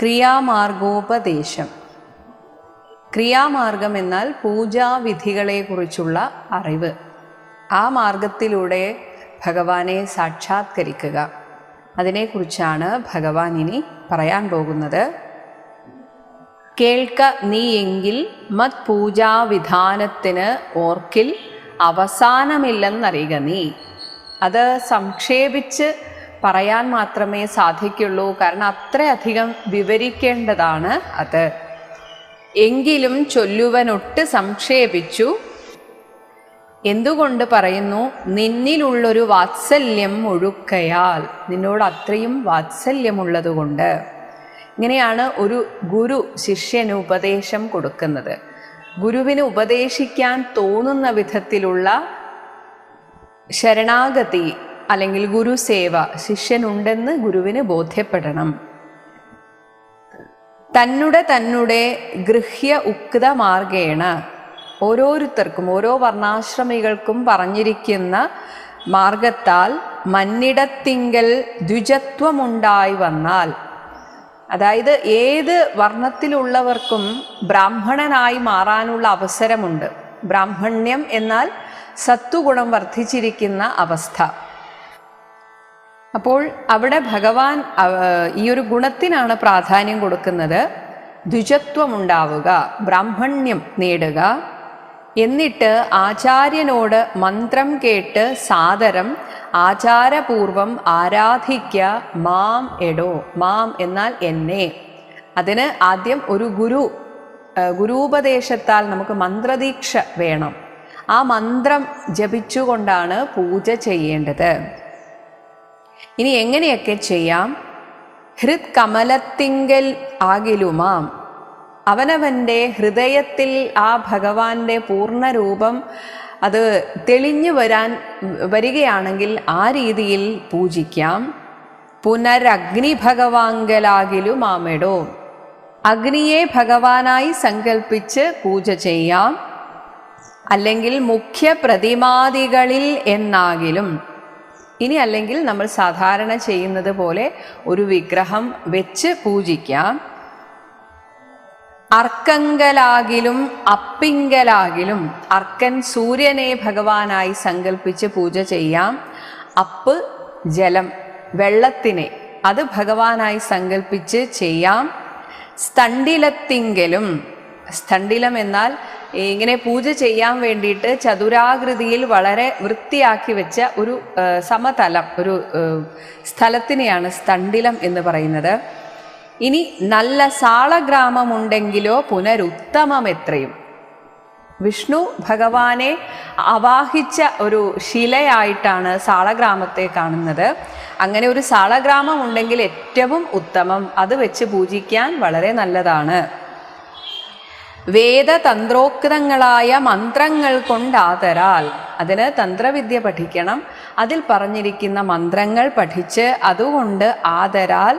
ക്രിയാമാർഗോപദേശം. ക്രിയാമാർഗം എന്നാൽ പൂജാവിധികളെക്കുറിച്ചുള്ള അറിവ്. ആ മാർഗത്തിലൂടെ ഭഗവാനെ സാക്ഷാത്കരിക്കുക. അതിനെക്കുറിച്ചാണ് ഭഗവാൻ ഇനി പറയാൻ പോകുന്നത്. കേൾക്ക നീ എങ്കിൽ മത് പൂജാവിധാനത്തിന് ഓർക്കിൽ അവസാനമില്ലെന്നറിയുക നീ. അത് സംക്ഷേപിച്ച് പറയാൻ മാത്രമേ സാധിക്കുള്ളൂ. കാരണം അത്രയധികം വിവരിക്കേണ്ടതാണ് അത്. എങ്കിലും ചൊല്ലുവനൊട്ട് സംക്ഷേപിച്ചു. എന്തുകൊണ്ട് പറയുന്നു? നിന്നിലുള്ളൊരു വാത്സല്യം ഒഴുക്കയാൽ. നിന്നോട് അത്രയും വാത്സല്യമുള്ളതുകൊണ്ട്. ഇങ്ങനെയാണ് ഒരു ഗുരു ശിഷ്യന് ഉപദേശം കൊടുക്കുന്നത്. ഗുരുവിന് ഉപദേശിക്കാൻ തോന്നുന്ന വിധത്തിലുള്ള ശരണാഗതി അല്ലെങ്കിൽ ഗുരു ഗുരുസേവ ശിഷ്യനുണ്ടെന്ന് ഗുരുവിന് ബോധ്യപ്പെടണം. തന്നുടെ തന്നുടെ ഗൃഹ്യ ഉക്ത മാർഗേണ ഓരോരുത്തർക്കും ഓരോ വർണാശ്രമികൾക്കും പറഞ്ഞിരിക്കുന്ന മാർഗത്താൽ മന്നിടത്തിങ്കൽ ദ്വിജത്വമുണ്ടായി വന്നാൽ അതായത് ഏത് വർണത്തിലുള്ളവർക്കും ബ്രാഹ്മണനായി മാറാനുള്ള അവസരമുണ്ട്. ബ്രാഹ്മണ്യം എന്നാൽ സത്വഗുണം വർദ്ധിച്ചിരിക്കുന്ന അവസ്ഥ. അപ്പോൾ അവിടെ ഭഗവാൻ ഈ ഒരു ഗുണത്തിനാണ് പ്രാധാന്യം കൊടുക്കുന്നത്. ദ്വിജത്വമുണ്ടാവുക ബ്രാഹ്മണ്യം നേടുക. എന്നിട്ട് ആചാര്യനോട് മന്ത്രം കേട്ട് സാദരം ആചാരപൂർവം ആരാധിക്ക മാം എടോ മാം എന്നാൽ എന്നെ. അതിന് ആദ്യം ഒരു ഗുരു ഗുരുപദേശത്താൽ നമുക്ക് മന്ത്രദീക്ഷ വേണം. ആ മന്ത്രം ജപിച്ചുകൊണ്ടാണ് പൂജ ചെയ്യേണ്ടത്. ഇനി എങ്ങനെയൊക്കെ ചെയ്യാം? ഹൃത് കമലത്തിങ്കൽ ആകിലുമാം. അവനവന്റെ ഹൃദയത്തിൽ ആ ഭഗവാന്റെ പൂർണരൂപം അത് തെളിഞ്ഞു വരാൻ വരികയാണെങ്കിൽ ആ രീതിയിൽ പൂജിക്കാം. പുനരഗ്നി ഭഗവാങ്കലാകിലും ആമെടോ അഗ്നിയെ ഭഗവാനായി സങ്കല്പിച്ച് പൂജ ചെയ്യാം. അല്ലെങ്കിൽ മുഖ്യ പ്രതിമാദികളിൽ എന്നാകിലും ഇനി അല്ലെങ്കിൽ നമ്മൾ സാധാരണ ചെയ്യുന്നത് പോലെ ഒരു വിഗ്രഹം വെച്ച് പൂജിക്കാം. അർക്കങ്കലാകിലും അപ്പിങ്കലാകിലും അർക്കൻ സൂര്യനെ ഭഗവാനായി സങ്കല്പിച്ച് പൂജ ചെയ്യാം. അപ്പ് ജലം വെള്ളത്തിനെ അത് ഭഗവാനായി സങ്കല്പിച്ച് ചെയ്യാം. സ്തണ്ടിലത്തിങ്കലും സ്തണ്ടിലം എന്നാൽ ഇങ്ങനെ പൂജ ചെയ്യാൻ വേണ്ടിയിട്ട് ചതുരാകൃതിയിൽ വളരെ വൃത്തിയാക്കി വെച്ച ഒരു സമതലം ഒരു സ്ഥലത്തിനെയാണ് സ്തണ്ടിലം എന്ന് പറയുന്നത്. ഇനി നല്ല സാളഗ്രാമമുണ്ടെങ്കിലോ പുനരുത്തമം എത്രയും. വിഷ്ണു ഭഗവാനെ അവാഹിച്ച ഒരു ശിലയായിട്ടാണ് സാളഗ്രാമത്തെ കാണുന്നത്. അങ്ങനെ ഒരു സാളഗ്രാമം ഉണ്ടെങ്കിൽ ഏറ്റവും ഉത്തമം. അത് വെച്ച് പൂജിക്കാൻ വളരെ നല്ലതാണ്. വേദതന്ത്രോക്തങ്ങളായ മന്ത്രങ്ങൾ കൊണ്ടാതരാൽ. അതിന് തന്ത്രവിദ്യ പഠിക്കണം. അതിൽ പറഞ്ഞിരിക്കുന്ന മന്ത്രങ്ങൾ പഠിച്ച് അതുകൊണ്ട് ആദരാൽ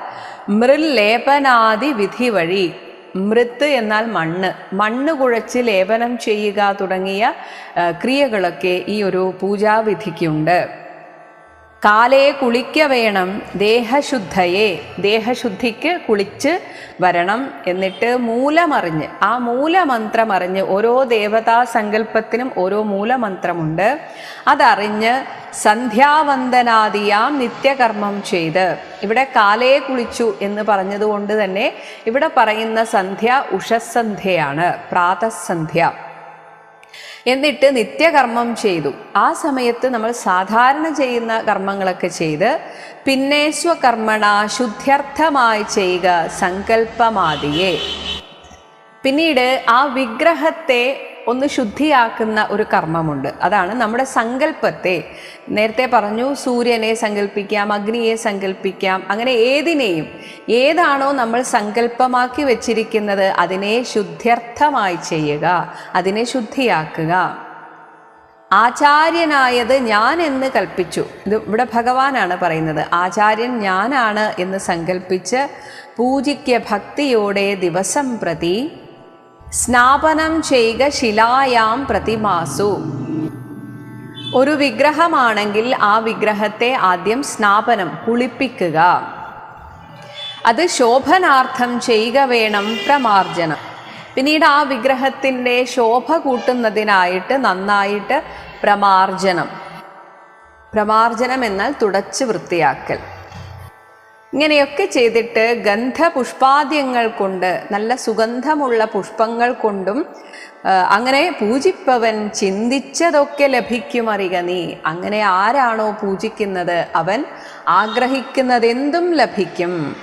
മൃല്ലേപനാദി വിധി വഴി മൃത്ത് എന്നാൽ മണ്ണ്. മണ്ണ് കുഴച്ച് ലേപനം ചെയ്യുക തുടങ്ങിയ ക്രിയകളൊക്കെ ഈ ഒരു പൂജാവിധിക്കുണ്ട്. കാലേ കുളിക്ക വേണം ദേഹശുദ്ധയെ. ദേഹശുദ്ധിക്ക് കുളിച്ച് വരണം എന്നിട്ട് മൂലമറിഞ്ഞ് ആ മൂലമന്ത്രം അറിഞ്ഞ് ഓരോ ദേവതാ സങ്കല്പത്തിനും ഓരോ മൂലമന്ത്രമുണ്ട്. അതറിഞ്ഞ് സന്ധ്യാവന്ദനാദിയാം നിത്യകർമ്മം ചെയ്ത്. ഇവിടെ കാലേ കുളിച്ചു എന്ന് പറഞ്ഞതുകൊണ്ട് തന്നെ ഇവിടെ പറയുന്ന സന്ധ്യ ഉഷസന്ധ്യയാണ് പ്രാതസന്ധ്യ എന്നിട്ട് നിത്യകർമ്മം ചെയ്തു. ആ സമയത്ത് നമ്മൾ സാധാരണ ചെയ്യുന്ന കർമ്മങ്ങളൊക്കെ ചെയ്ത് പിന്നെ സ്വകർമ്മണ ശുദ്ധ്യർത്ഥമായി ചെയ്യുക സങ്കല്പമാദിയെ പിന്നീട് ആ വിഗ്രഹത്തെ ഒന്ന് ശുദ്ധിയാക്കുന്ന ഒരു കർമ്മമുണ്ട്. അതാണ് നമ്മുടെ സങ്കല്പത്തെ നേരത്തെ പറഞ്ഞു സൂര്യനെ സങ്കല്പിക്കാം അഗ്നിയെ സങ്കല്പിക്കാം അങ്ങനെ ഏതിനെയും ഏതാണോ നമ്മൾ സങ്കല്പമാക്കി വെച്ചിരിക്കുന്നത് അതിനെ ശുദ്ധ്യർത്ഥമായി ചെയ്യുക അതിനെ ശുദ്ധിയാക്കുക. ആചാര്യനായത് ഞാൻ എന്ന് കൽപ്പിച്ചു. ഇത് ഇവിടെ ഭഗവാനാണ് പറയുന്നത്. ആചാര്യൻ ഞാനാണ് എന്ന് സങ്കല്പിച്ച് പൂജിക്ക ഭക്തിയോടെ ദിവസം പ്രതി സ്നാപനം ചെയ്യുക ശിലായാം പ്രതിമാസു. ഒരു വിഗ്രഹമാണെങ്കിൽ ആ വിഗ്രഹത്തെ ആദ്യം സ്നാപനം കുളിപ്പിക്കുക. അത് ശോഭനാർത്ഥം ചെയ്യുക വേണം പ്രമാർജനം. പിന്നീട് ആ വിഗ്രഹത്തിന്റെ ശോഭ കൂട്ടുന്നതിനായിട്ട് നന്നായിട്ട് പ്രമാർജനം. പ്രമാർജനം എന്നാൽ തുടച്ച് വൃത്തിയാക്കൽ. ഇങ്ങനെയൊക്കെ ചെയ്തിട്ട് ഗന്ധപുഷ്പാദ്യങ്ങൾ കൊണ്ട് നല്ല സുഗന്ധമുള്ള പുഷ്പങ്ങൾ കൊണ്ടും അങ്ങനെ പൂജിപ്പവൻ ചിന്തിച്ചതൊക്കെ ലഭിക്കുമറിക നീ. അങ്ങനെ ആരാണോ പൂജിക്കുന്നത്? അവൻ ആഗ്രഹിക്കുന്നതെന്തും ലഭിക്കും.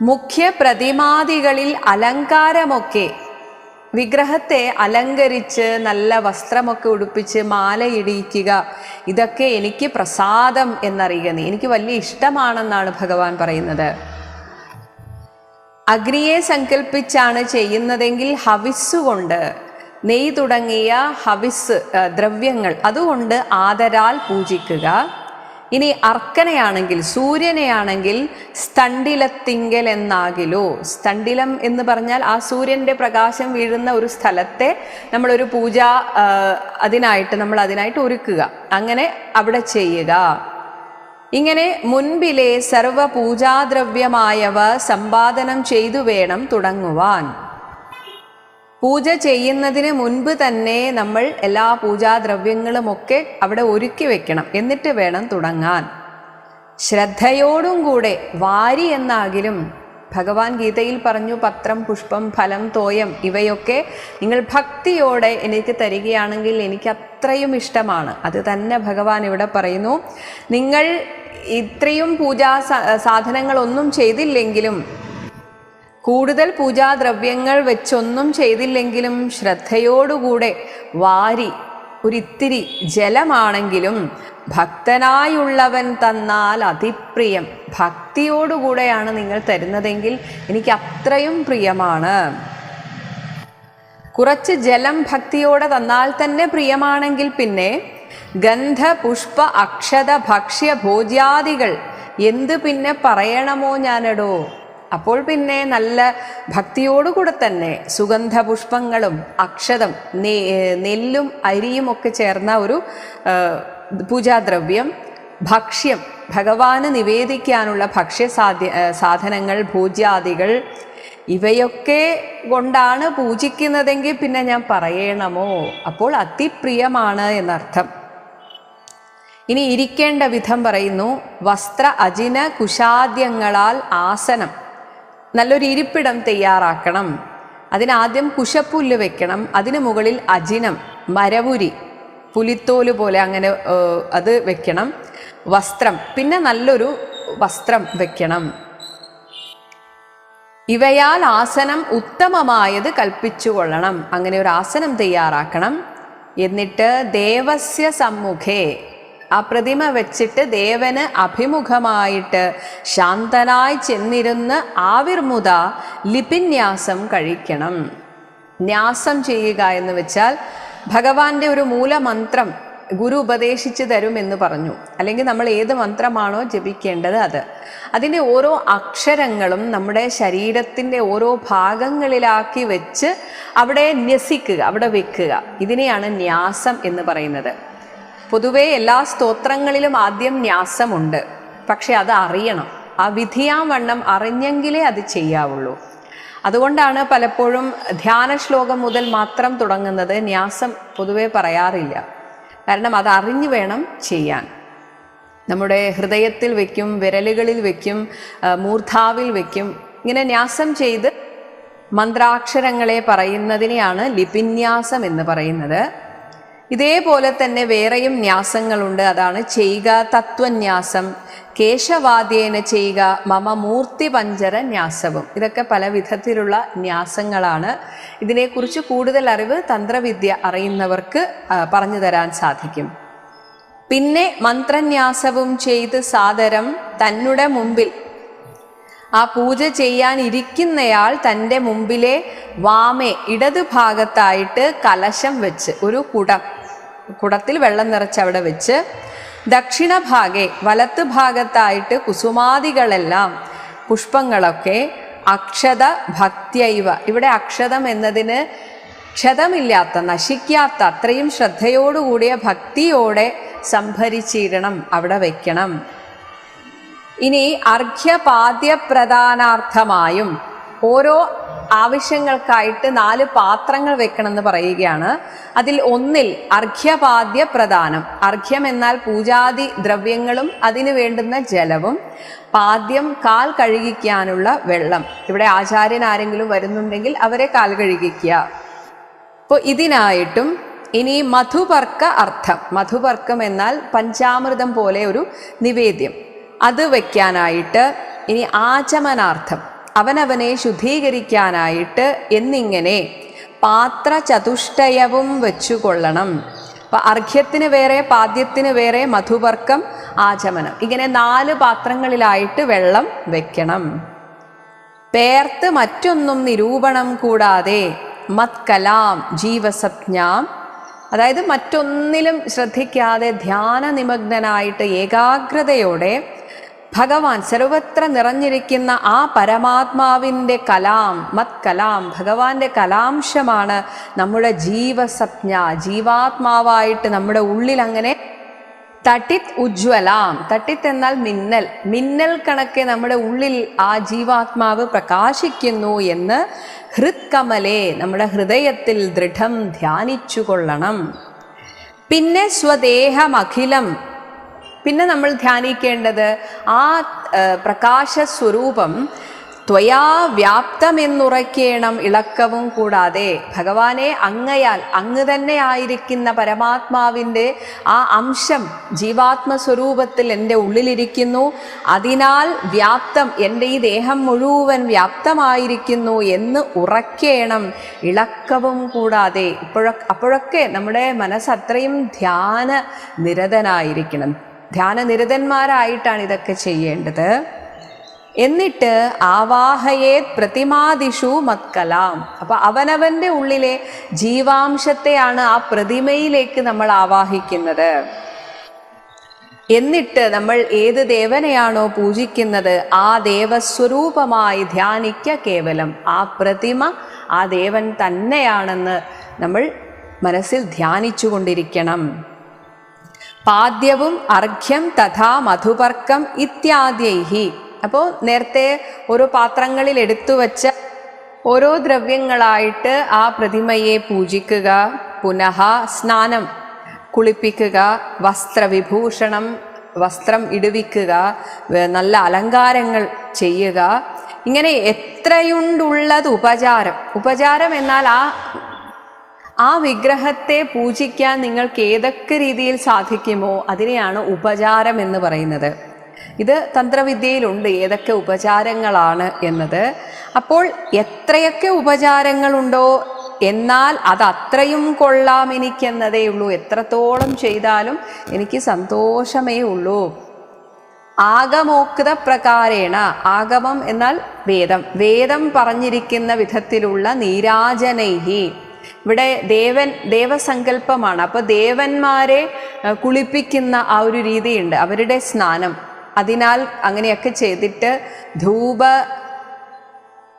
മുഖ്യ പ്രതിമാദികളിൽ അലങ്കാരമൊക്കെ വിഗ്രഹത്തെ അലങ്കരിച്ച് നല്ല വസ്ത്രമൊക്കെ ഉടുപ്പിച്ച് മാലയിടിയിക്കുക. ഇതൊക്കെ എനിക്ക് പ്രസാദം എന്നറിയുക. നീ എനിക്ക് വലിയ ഇഷ്ടമാണെന്നാണ് ഭഗവാൻ പറയുന്നത്. അഗ്നിയെ സങ്കല്പിച്ചാണ് ചെയ്യുന്നതെങ്കിൽ ഹവിസ്സുകൊണ്ട് നെയ് തുടങ്ങിയ ഹവിസ് ദ്രവ്യങ്ങൾ അതുകൊണ്ട് ആദരാൽ പൂജിക്കുക. ഇനി അർക്കനെയാണെങ്കിൽ സൂര്യനെയാണെങ്കിൽ സ്തണ്ടിലത്തിങ്കൽ എന്നാകിലോ? സ്തണ്ടിലം എന്ന് പറഞ്ഞാൽ ആ സൂര്യന്റെ പ്രകാശം വീഴുന്ന ഒരു സ്ഥലത്തെ നമ്മളൊരു പൂജ അതിനായിട്ട് നമ്മൾ അതിനായിട്ട് ഒരുക്കുക. അങ്ങനെ അവിടെ ചെയ്യുക. ഇങ്ങനെ മുൻപിലെ സർവ പൂജാദ്രവ്യമായവ സമ്പാദനം ചെയ്തു വേണം തുടങ്ങുവാൻ. പൂജ ചെയ്യുന്നതിന് മുൻപ് തന്നെ നമ്മൾ എല്ലാ പൂജാദ്രവ്യങ്ങളുമൊക്കെ അവിടെ ഒരുക്കി വെക്കണം. എന്നിട്ട് വേണം തുടങ്ങാൻ. ശ്രദ്ധയോടും കൂടെ വാരി എന്നാകിലും ഭഗവാൻ ഗീതയിൽ പറഞ്ഞു പത്രം പുഷ്പം ഫലം തോയം ഇവയൊക്കെ നിങ്ങൾ ഭക്തിയോടെ എനിക്ക് തരികയാണെങ്കിൽ എനിക്ക് അത്രയും ഇഷ്ടമാണ്. അത് തന്നെ ഭഗവാൻ ഇവിടെ പറയുന്നു. നിങ്ങൾ ഇത്രയും പൂജാ സാധനങ്ങളൊന്നും ചെയ്തില്ലെങ്കിലും കൂടുതൽ പൂജാദ്രവ്യങ്ങൾ വെച്ചൊന്നും ചെയ്തില്ലെങ്കിലും ശ്രദ്ധയോടുകൂടെ വാരി ഒരിത്തിരി ജലമാണെങ്കിലും ഭക്തനായുള്ളവൻ തന്നാൽ അതിപ്രിയം. ഭക്തിയോടുകൂടെയാണ് നിങ്ങൾ തരുന്നതെങ്കിൽ എനിക്ക് അത്രയും പ്രിയമാണ്. കുറച്ച് ജലം ഭക്തിയോടെ തന്നാൽ തന്നെ പ്രിയമാണെങ്കിൽ പിന്നെ ഗന്ധ പുഷ്പ അക്ഷത ഭക്ഷ്യ ഭോജ്യാദികൾ എന്ത് പിന്നെ പറയണമോ ഞാനടോ? അപ്പോൾ പിന്നെ നല്ല ഭക്തിയോടുകൂടെ തന്നെ സുഗന്ധ പുഷ്പങ്ങളും അക്ഷതം നെല്ലും അരിയും ഒക്കെ ചേർന്ന ഒരു പൂജാദ്രവ്യം ഭക്ഷ്യം ഭഗവാന് നിവേദിക്കാനുള്ള ഭക്ഷ്യ സാധനങ്ങൾ ഭോജ്യാദികൾ ഇവയൊക്കെ കൊണ്ടാണ് പൂജിക്കുന്നതെങ്കിൽ പിന്നെ ഞാൻ പറയണമോ? അപ്പോൾ അതിപ്രിയമാണ് എന്നർത്ഥം. ഇനി ഇരിക്കേണ്ട വിധം പറയുന്നു വസ്ത്ര അജിന കുശാദ്യങ്ങളാൽ ആസനം. നല്ലൊരു ഇരിപ്പിടം തയ്യാറാക്കണം. അതിനാദ്യം കുശപ്പുല്ല് വെക്കണം. അതിന് മുകളിൽ അജിനം മരവുരി പുലിത്തോൽ പോലെ അങ്ങനെ അത് വെക്കണം. വസ്ത്രം പിന്നെ നല്ലൊരു വസ്ത്രം വെക്കണം. ഇവയാൽ ആസനം ഉത്തമമായത് കൽപ്പിച്ചുകൊള്ളണം അങ്ങനെ ഒരു ആസനം തയ്യാറാക്കണം. എന്നിട്ട് ദേവസ്യ സമ്മുഖേ ആ പ്രതിമ വെച്ചിട്ട് ദേവന് അഭിമുഖമായിട്ട് ശാന്തനായി ചെന്നിരുന്ന് ആവിർമുത ലിപിന്യാസം കഴിക്കണം. ന്യാസം ചെയ്യുക എന്ന് വെച്ചാൽ ഭഗവാന്റെ ഒരു മൂലമന്ത്രം ഗുരു ഉപദേശിച്ചു തരും എന്ന് പറഞ്ഞു. അല്ലെങ്കിൽ നമ്മൾ ഏത് മന്ത്രമാണോ ജപിക്കേണ്ടത് അത്. അതിന്റെ ഓരോ അക്ഷരങ്ങളും നമ്മുടെ ശരീരത്തിന്റെ ഓരോ ഭാഗങ്ങളിലാക്കി വെച്ച് അവിടെ ന്യസിക്കുക അവിടെ വെക്കുക. ഇതിനെയാണ് ന്യാസം എന്ന് പറയുന്നത്. പൊതുവേ എല്ലാ സ്തോത്രങ്ങളിലും ആദ്യം ന്യാസമുണ്ട്. പക്ഷെ അത് അറിയണം. ആ വിധിയാം വണ്ണം അറിഞ്ഞെങ്കിലേ അത് ചെയ്യാവുള്ളൂ. അതുകൊണ്ടാണ് പലപ്പോഴും ധ്യാന ശ്ലോകം മുതൽ മാത്രം തുടങ്ങുന്നത് ന്യാസം പൊതുവേ പറയാറില്ല. കാരണം അത് അറിഞ്ഞു വേണം ചെയ്യാൻ. നമ്മുടെ ഹൃദയത്തിൽ വയ്ക്കും വിരലുകളിൽ വയ്ക്കും മൂർധാവിൽ വയ്ക്കും ഇങ്ങനെ ന്യാസം ചെയ്ത് മന്ത്രാക്ഷരങ്ങളെ പറയുന്നതിനെയാണ് ലിപിന്യാസം എന്ന് പറയുന്നത്. ഇതേപോലെ തന്നെ വേറെയും ന്യാസങ്ങളുണ്ട്. അതാണ് ചെയ്യുക തത്വന്യാസം. കേശവാദ്യേന ചെയ്യുക മമ മൂർത്തി പഞ്ചര ന്യാസവും. ഇതൊക്കെ പല വിധത്തിലുള്ള ന്യാസങ്ങളാണ്. ഇതിനെക്കുറിച്ച് കൂടുതൽ അറിവ് തന്ത്രവിദ്യ അറിയുന്നവർക്ക് പറഞ്ഞു തരാൻ സാധിക്കും. പിന്നെ മന്ത്രന്യാസവും ചെയ്ത് സാദരം തന്നുടെ മുമ്പിൽ. ആ പൂജ ചെയ്യാൻ ഇരിക്കുന്നയാൾ തന്റെ മുമ്പിലെ വാമേ ഇടത് ഭാഗത്തായിട്ട് കലശം വെച്ച് ഒരു കുടം. കുടത്തിൽ വെള്ളം നിറച്ച് അവിടെ വെച്ച് ദക്ഷിണഭാഗെ വലത്ത് ഭാഗത്തായിട്ട് കുസുമാദികളെല്ലാം പുഷ്പങ്ങളൊക്കെ അക്ഷത ഭക്ത്യൈവ. ഇവിടെ അക്ഷതം എന്നതിന് ക്ഷതമില്ലാത്ത നശിക്കാത്ത അത്രയും ശ്രദ്ധയോടുകൂടിയ ഭക്തിയോടെ സംഭരിച്ചിടണം അവിടെ വയ്ക്കണം ഇനി അർഘ്യപാദ്യ പ്രധാനാർത്ഥമായും ഓരോ ആവശ്യങ്ങൾക്കായിട്ട് നാല് പാത്രങ്ങൾ വെക്കണമെന്ന് പറയുകയാണ്. അതിൽ ഒന്നിൽ അർഘ്യപാദ്യ പ്രധാനം അർഘ്യം എന്നാൽ പൂജാതി ദ്രവ്യങ്ങളും അതിന് വേണ്ടുന്ന ജലവും. പാദ്യം കാൽ കഴുകിക്കാനുള്ള വെള്ളം. ഇവിടെ ആചാര്യൻ ആരെങ്കിലും വരുന്നുണ്ടെങ്കിൽ അവരെ കാൽ കഴുകിക്കുക. അപ്പോൾ ഇതിനായിട്ടും ഇനി മധുപർക്ക അർത്ഥം. മധുപർക്കം എന്നാൽ പഞ്ചാമൃതം പോലെ ഒരു നിവേദ്യം. അത് വയ്ക്കാനായിട്ട് ഇനി ആചമനാർത്ഥം. അവനവനെ ശുദ്ധീകരിക്കാനായിട്ട് എന്നിങ്ങനെ പാത്ര ചതുഷ്ടയവും വെച്ചുകൊള്ളണം. അപ്പൊ അർഘ്യത്തിന് വേറെ പാദ്യത്തിന് വേറെ മധുവർക്കം ആചമനം. ഇങ്ങനെ നാല് പാത്രങ്ങളിലായിട്ട് വെള്ളം വെക്കണം. പേർത്ത് മറ്റൊന്നും നിരൂപണം കൂടാതെ മത്കലാം ജീവസജ്ഞാം അതായത് മറ്റൊന്നിലും ശ്രദ്ധിക്കാതെ ധ്യാന നിമഗ്നനായിട്ട് ഏകാഗ്രതയോടെ ഭഗവാൻ സർവത്ര നിറഞ്ഞിരിക്കുന്ന ആ പരമാത്മാവിന്റെ കലാം മത് കലാം ഭഗവാന്റെ കലാംശമാണ് നമ്മുടെ ജീവസപ്ഞ ജീവാത്മാവായിട്ട് നമ്മുടെ ഉള്ളിൽ അങ്ങനെ തട്ടിത് ഉജ്വലാം തട്ടിത്ത് എന്നാൽ മിന്നൽ. മിന്നൽ കണക്കെ നമ്മുടെ ഉള്ളിൽ ആ ജീവാത്മാവ് പ്രകാശിക്കുന്നു എന്ന് ഹൃത്കമലെ നമ്മുടെ ഹൃദയത്തിൽ ദൃഢം ധ്യാനിച്ചു കൊള്ളണം പിന്നെ സ്വദേഹമഖിലം. പിന്നെ നമ്മൾ ധ്യാനിക്കേണ്ടത് ആ പ്രകാശ സ്വരൂപം ത്വയാ വ്യാപ്തമെന്നുറയ്ക്കേണം ഇളക്കവും കൂടാതെ ഭഗവാനെ അങ്ങയാൽ അങ്ങ് തന്നെ ആയിരിക്കുന്ന പരമാത്മാവിന്റെ ആ അംശം ജീവാത്മ സ്വരൂപത്തിൽ എന്റെ ഉള്ളിലിരിക്കുന്നു. അതിനാൽ വ്യാപ്തം എന്റെ ഈ ദേഹം മുഴുവൻ വ്യാപ്തമായിരിക്കുന്നു എന്ന് ഉറക്കേണം ഇളക്കവും കൂടാതെ. ഇപ്പോഴൊക്കെ അപ്പോഴൊക്കെ നമ്മുടെ മനസ്സ് അത്രയും ധ്യാന നിരതനായിരിക്കണം ധ്യാനനിരതന്മാരായിട്ടാണ് ഇതൊക്കെ ചെയ്യേണ്ടത്. എന്നിട്ട് ആവാഹയേ പ്രതിമാദിഷു മത്കലാം. അപ്പോൾ അവനവന്റെ ഉള്ളിലെ ജീവാംശത്തെയാണ് ആ പ്രതിമയിലേക്ക് നമ്മൾ ആവാഹിക്കുന്നത്. എന്നിട്ട് നമ്മൾ ഏത് ദേവനെയാണോ പൂജിക്കുന്നത് ആ ദേവസ്വരൂപമായി ധ്യാനിക്ക കേവലം. ആ പ്രതിമ ആ ദേവൻ തന്നെയാണെന്ന് നമ്മൾ മനസ്സിൽ ധ്യാനിച്ചു കൊണ്ടിരിക്കണം പാദ്യവും അർഘ്യം തഥാ മധുപർക്കം ഇത്യാദ്യൈഹി അപ്പോൾ നേരത്തെ ഓരോ പാത്രങ്ങളിൽ എടുത്തു വച്ച ഓരോ ദ്രവ്യങ്ങളായിട്ട് ആ പ്രതിമയെ പൂജിക്കുക പുനഃ സ്നാനം കുളിപ്പിക്കുക വസ്ത്രവിഭൂഷണം വസ്ത്രം ഇടുവിക്കുക നല്ല അലങ്കാരങ്ങൾ ചെയ്യുക. ഇങ്ങനെ എത്രയുണ്ടുള്ളത് ഉപചാരം. ഉപചാരം എന്നാൽ ആ ആ വിഗ്രഹത്തെ പൂജിക്കാൻ നിങ്ങൾക്ക് ഏതൊക്കെ രീതിയിൽ സാധിക്കുമോ അതിനെയാണ് ഉപചാരം എന്ന് പറയുന്നത്. ഇത് തന്ത്രവിദ്യയിലുണ്ട് ഏതൊക്കെ ഉപചാരങ്ങളാണ് എന്നത്. അപ്പോൾ എത്രയൊക്കെ ഉപചാരങ്ങളുണ്ടോ എന്നാൽ അത് അത്രയും കൊള്ളാം എനിക്കെന്നതേ ഉള്ളൂ. എത്രത്തോളം ചെയ്താലും എനിക്ക് സന്തോഷമേ ഉള്ളൂ. ആഗമോക്ത പ്രകാരേണ ആഗമം എന്നാൽ വേദം. വേദം പറഞ്ഞിരിക്കുന്ന വിധത്തിലുള്ള നീരാജനൈഹി. ഇവിടെ ദേവൻ ദേവസങ്കല്പമാണ്. അപ്പോൾ ദേവന്മാരെ കുളിപ്പിക്കുന്ന ആ ഒരു രീതിയുണ്ട്. അവരുടെ സ്നാനം. അതിനാൽ അങ്ങനെയൊക്കെ ചെയ്തിട്ട് ധൂപ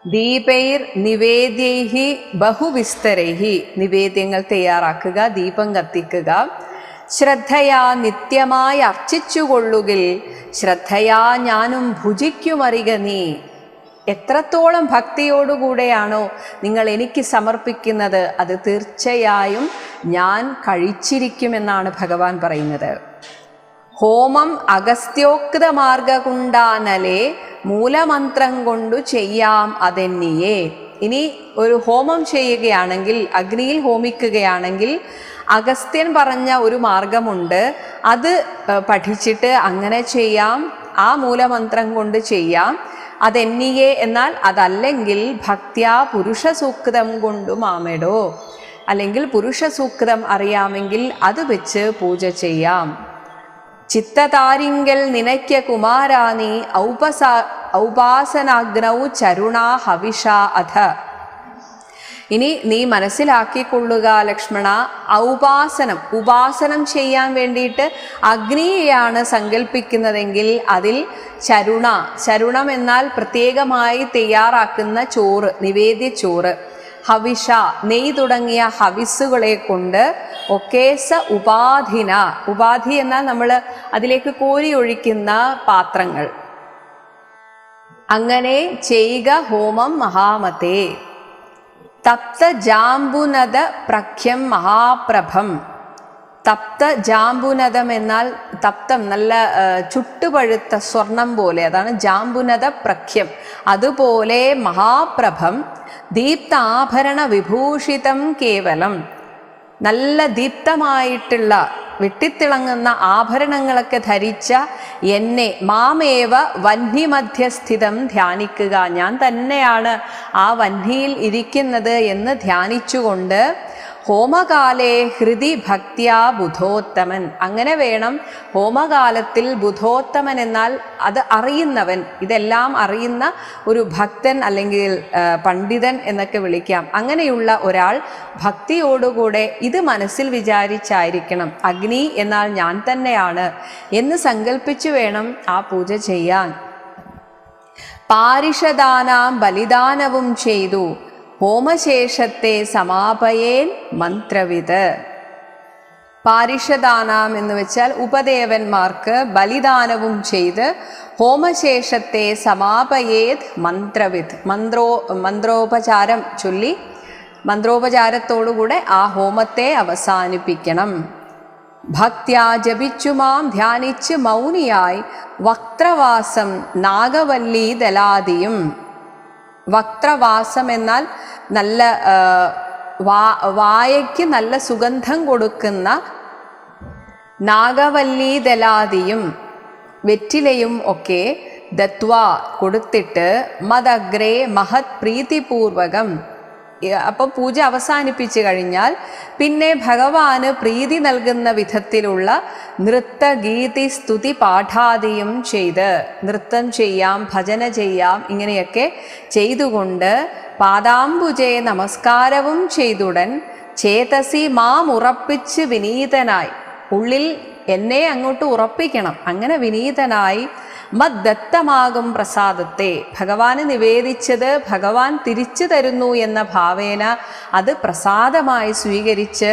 ദീപൈർ നിവേദ്യൈഹി ബഹുവിസ്തരൈഹി നിവേദ്യങ്ങൾ തയ്യാറാക്കുക ദീപം കത്തിക്കുക. ശ്രദ്ധയാ നിത്യമായി അർച്ചിച്ചുകൊള്ളുകിൽ ശ്രദ്ധയാ ഞാനും ഭുജിക്കുമറിക നീ. എത്രത്തോളം ഭക്തിയോടുകൂടെയാണോ നിങ്ങൾ എനിക്ക് സമർപ്പിക്കുന്നത് അത് തീർച്ചയായും ഞാൻ കഴിച്ചിരിക്കുമെന്നാണ് ഭഗവാൻ പറയുന്നത്. ഹോമം അഗസ്ത്യോക്ത മാർഗകുണ്ടാനലെ മൂലമന്ത്രം കൊണ്ടു ചെയ്യാം അതെന്നിയെ. ഇനി ഒരു ഹോമം ചെയ്യുകയാണെങ്കിൽ അഗ്നിയിൽ ഹോമിക്കുകയാണെങ്കിൽ അഗസ്ത്യൻ പറഞ്ഞ ഒരു മാർഗമുണ്ട്. അത് പഠിച്ചിട്ട് അങ്ങനെ ചെയ്യാം ആ മൂലമന്ത്രം കൊണ്ട് ചെയ്യാം. അതെന്നിയേ എന്നാൽ അതല്ലെങ്കിൽ ഭക്ത്യാ പുരുഷ സൂക്തം കൊണ്ടു മാമെടോ. അല്ലെങ്കിൽ പുരുഷ സൂക്തം അറിയാമെങ്കിൽ അത് വെച്ച് പൂജ ചെയ്യാം. ചിത്തതാരിങ്കൽ നിനയ്ക്ക കുമാരാനി ഔപസ ഔപാസനാഗ്നൗ ചരുണാ ഹവിഷ അധ. ഇനി നീ മനസ്സിലാക്കിക്കൊള്ളുക ലക്ഷ്മണ. ഔപാസനം ഉപാസനം ചെയ്യാൻ വേണ്ടിയിട്ട് അഗ്നിയെയാണ് സങ്കല്പിക്കുന്നതെങ്കിൽ അതിൽ ചരുണ. ചരുണം എന്നാൽ പ്രത്യേകമായി തയ്യാറാക്കുന്ന ചോറ് നിവേദ്യ ചോറ്. ഹവിഷ നെയ് തുടങ്ങിയ ഹവിസുകളെ കൊണ്ട് ഒക്കേസ ഉപാധിന. ഉപാധി എന്നാൽ നമ്മൾ അതിലേക്ക് കോരി ഒഴിക്കുന്ന പാത്രങ്ങൾ. അങ്ങനെ ചെയ്യുക ഹോമം മഹാമതേ. തപ്ത ജാമ്പുനദ പ്രഖ്യം മഹാപ്രഭം. തപ്ത ജാമ്പുനദം എന്നാൽ തപ്തം നല്ല ചുട്ടുപഴുത്ത സ്വർണം പോലെ അതാണ് ജാമ്പുനദ പ്രഖ്യം. അതുപോലെ മഹാപ്രഭം ദീപ്താഭരണ വിഭൂഷിതം കേവലം. നല്ല ദീപ്തമായിട്ടുള്ള വെട്ടിത്തിളങ്ങുന്ന ആഭരണങ്ങളൊക്കെ ധരിച്ച എന്നെ മാമേവ വന്യമധ്യസ്ഥിതം ധ്യാനിക്കുക. ഞാൻ തന്നെയാണ് ആ വന്യയിൽ ഇരിക്കുന്നത് എന്ന് ധ്യാനിച്ചുകൊണ്ട് ഹോമകാലേ ഹൃദി ഭക്തിയാ ബുധോത്തമൻ. അങ്ങനെ വേണം ഹോമകാലത്തിൽ ബുധോത്തമൻ എന്നാൽ അത് അറിയുന്നവൻ ഇതെല്ലാം അറിയുന്ന ഒരു ഭക്തൻ അല്ലെങ്കിൽ പണ്ഡിതൻ എന്നൊക്കെ വിളിക്കാം. അങ്ങനെയുള്ള ഒരാൾ ഭക്തിയോടുകൂടെ ഇത് മനസ്സിൽ വിചാരിച്ചായിരിക്കണം. അഗ്നി എന്നാൽ ഞാൻ തന്നെയാണ് എന്ന് സങ്കല്പിച്ചു വേണം ആ പൂജ ചെയ്യാൻ. പാരിഷദാനാം ബലിദാനവും ചെയ്തു. ഹോമശേഷത്തെ സമാപയേൻ മന്ത്രവിത്. പാരിഷദാനം എന്ന് വെച്ചാൽ ഉപദേവന്മാർക്ക് ബലിദാനവും ചെയ്ത് ഹോമശേഷത്തെ സമാപയേത് മന്ത്രവിത്. മന്ത്രോ മന്ത്രോപചാരം ചൊല്ലി മന്ത്രോപചാരത്തോടുകൂടെ ആ ഹോമത്തെ അവസാനിപ്പിക്കണം. ഭക്ത്യാ ജപിച്ചുമാം ധ്യാനിച്ച് മൗനിയായി വക്രവാസം നാഗവല്ലി ദലാദിയും വക്ത്രവാസം എന്നാൽ നല്ല വാ വായയ്ക്ക് നല്ല സുഗന്ധം കൊടുക്കുന്ന നാഗവല്ലി ദലാദിയും വെറ്റിലയും ഒക്കെ ദത്വ കൊടുത്തിട്ട് മദഗ്രേ മഹത് പ്രീതിപൂർവകം അപ്പോൾ പൂജ അവസാനിപ്പിച്ചു കഴിഞ്ഞാൽ പിന്നെ ഭഗവാന് പ്രീതി നൽകുന്ന വിധത്തിലുള്ള നൃത്ത ഗീതി സ്തുതി പാഠാദിയും ചെയ്ത് നൃത്തം ചെയ്യാം ഭജന ചെയ്യാം ഇങ്ങനെയൊക്കെ ചെയ്തുകൊണ്ട് പാദാംബുജെ നമസ്കാരവും ചെയ്തുടൻ ചേതസി മാം ഉറപ്പിച്ച് വിനീതനായി. ഉള്ളിൽ എന്നെ അങ്ങോട്ട് ഉറപ്പിക്കണം. അങ്ങനെ വിനീതനായി മദ്ദത്തമാകും പ്രസാദത്തെ. ഭഗവാന് നിവേദിച്ചത് ഭഗവാൻ തിരിച്ചു തരുന്നു എന്ന ഭാവേന അത് പ്രസാദമായി സ്വീകരിച്ച്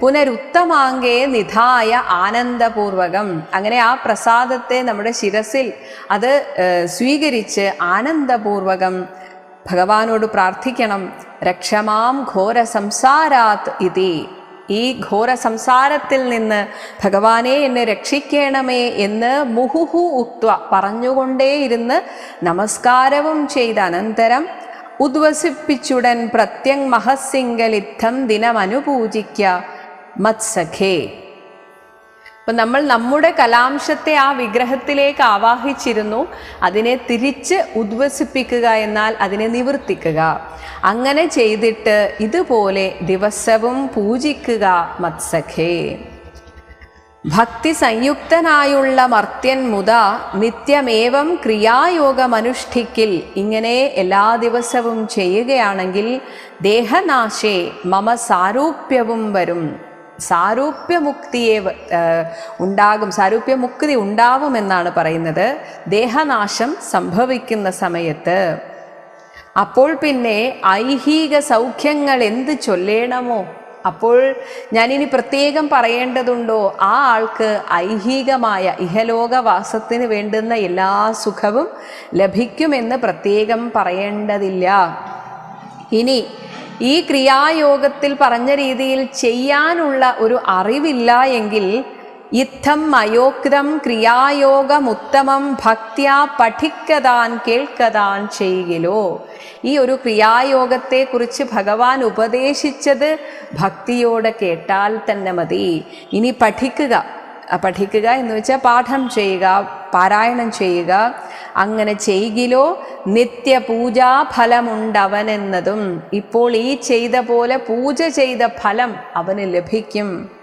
പുനരുത്തമാങ്കേ നിധായ ആനന്ദപൂർവകം. അങ്ങനെ ആ പ്രസാദത്തെ നമ്മുടെ ശിരസിൽ അത് സ്വീകരിച്ച് ആനന്ദപൂർവകം ഭഗവാനോട് പ്രാർത്ഥിക്കണം. രക്ഷമാം ഘോര സംസാരാത് ഇതി. ഈ ഘോര സംസാരത്തിൽ നിന്ന് ഭഗവാനെ എന്നെ രക്ഷിക്കണമേ എന്ന് മുഹുഹു ഉക്വ പറഞ്ഞുകൊണ്ടേയിരുന്ന് നമസ്കാരവും ചെയ്ത അനന്തരം ഉദ്വസിപ്പിച്ചുടൻ പ്രത്യങ് മഹസിംഗലിത്തം ദിനമനുപൂജിക്ക. മത്സഖേ. അപ്പം നമ്മൾ നമ്മുടെ കലാംശത്തെ ആ വിഗ്രഹത്തിലേക്ക് ആവാഹിച്ചിരുന്നു. അതിനെ തിരിച്ച് ഉദ്വസിപ്പിക്കുക എന്നാൽ അതിനെ നിവർത്തിക്കുക. അങ്ങനെ ചെയ്തിട്ട് ഇതുപോലെ ദിവസവും പൂജിക്കുക മത്സഖേ. ഭക്തി സംയുക്തനായുള്ള മർത്യൻ മുത നിത്യമേവം ക്രിയായോഗമനുഷ്ഠിക്കിൽ ഇങ്ങനെ എല്ലാ ദിവസവും ചെയ്യുകയാണെങ്കിൽ ദേഹനാശേ മമ സാരൂപ്യവും വരും. സാരൂപ്യമുക്തിയെ ഉണ്ടാകും സാരൂപ്യമുക്തി ഉണ്ടാവുമെന്നാണ് പറയുന്നത്. ദേഹനാശം സംഭവിക്കുന്ന സമയത്ത്. അപ്പോൾ പിന്നെ ഐഹിക സൗഖ്യങ്ങൾ എന്ത് ചൊല്ലേണമോ? അപ്പോൾ ഞാനിനി പ്രത്യേകം പറയേണ്ടതുണ്ടോ? ആ ആൾക്ക് ഐഹികമായ ഇഹലോകവാസത്തിന് വേണ്ടുന്ന എല്ലാ സുഖവും ലഭിക്കുമെന്ന് പ്രത്യേകം പറയേണ്ടതില്ല. ഇനി ഈ ക്രിയായോഗത്തിൽ പറഞ്ഞ രീതിയിൽ ചെയ്യാനുള്ള ഒരു അറിവില്ല എങ്കിൽ ഇത്തം അയോക്തം ക്രിയായോഗമുത്തമം ഭക്തിയ പഠിക്കതാൻ കേൾക്കതാൻ ചെയ്യിലോ? ഈ ഒരു ക്രിയായോഗത്തെക്കുറിച്ച് ഭഗവാൻ ഉപദേശിച്ചത് ഭക്തിയോടെ കേട്ടാൽ തന്നെ മതി. ഇനി പഠിക്കുക. പഠിക്കുക എന്ന് വെച്ചാൽ പാഠം ചെയ്യുക പാരായണം ചെയ്യുക. അങ്ങനെ ചെയ്യുകിലോ നിത്യപൂജാ ഫലമുണ്ടവനെന്നതും ഇപ്പോൾ ഈ ചെയ്ത പോലെ പൂജ ചെയ്ത ഫലം അവന് ലഭിക്കും.